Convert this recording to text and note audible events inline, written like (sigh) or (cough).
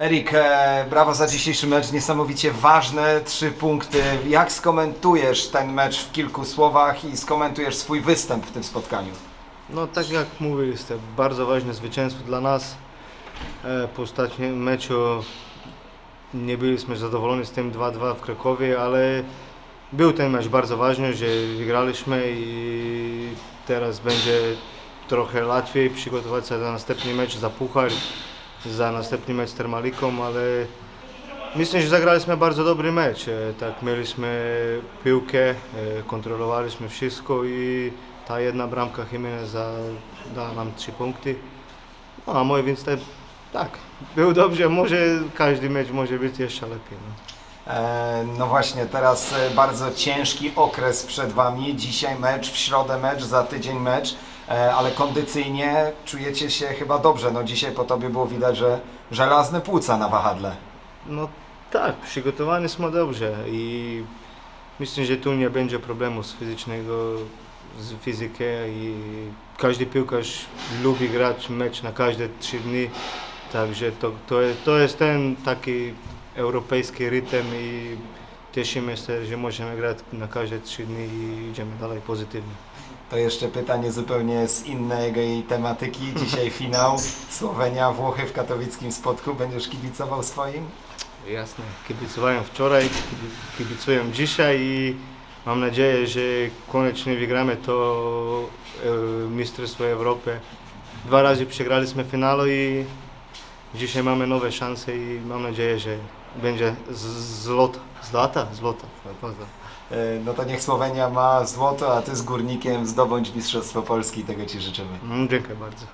Erik, e, brawo za dzisiejszy mecz, niesamowicie ważne trzy punkty. Jak skomentujesz ten mecz w kilku słowach i skomentujesz swój występ w tym spotkaniu? No tak jak mówię, jest to bardzo ważne zwycięstwo dla nas. E, Po ostatnim meczu nie byliśmy zadowoleni z tym 2-2 w Krakowie, ale był ten mecz bardzo ważny, że wygraliśmy i teraz będzie trochę łatwiej przygotować się na następny mecz za puchar, za następny mecz z Termaliką, ale myślę, że zagraliśmy bardzo dobry mecz. E, Tak, mieliśmy piłkę, e, kontrolowaliśmy wszystko i ta jedna bramka Jimenez za- dała nam trzy punkty. No, a mój więc te, tak, był dobrze, może każdy mecz może być jeszcze lepiej. No. E, no właśnie, teraz e, bardzo ciężki okres przed Wami. Dzisiaj mecz, w środę mecz, za tydzień mecz, e, ale kondycyjnie czujecie się chyba dobrze. No dzisiaj po Tobie było widać, że żelazne płuca na wahadle. no tak, przygotowani są dobrze i myślę, że tu nie będzie problemu z fizycznego, z fizyką i każdy piłkarz lubi grać mecz na każde trzy dni, także to, to, to jest ten taki europejski rytm i cieszymy się, że możemy grać na każde trzy dni i idziemy dalej pozytywnie. To jeszcze pytanie zupełnie z innej tematyki. Dzisiaj finał (laughs) Słowenia, Włochy w katowickim spotku. Będziesz kibicował swoim? Jasne, kibicowałem wczoraj, kibi- kibicuję dzisiaj i mam nadzieję, że koniecznie wygramy to e, Mistrzostwo Europy. Dwa razy przegraliśmy finał i dzisiaj mamy nowe szanse i mam nadzieję, że będzie z- złota. Zlata? Złota. Złota. E, No to niech Słowenia ma złoto, a Ty z Górnikiem zdobądź Mistrzostwo Polski. Tego Ci życzymy. Mm, Dziękuję bardzo.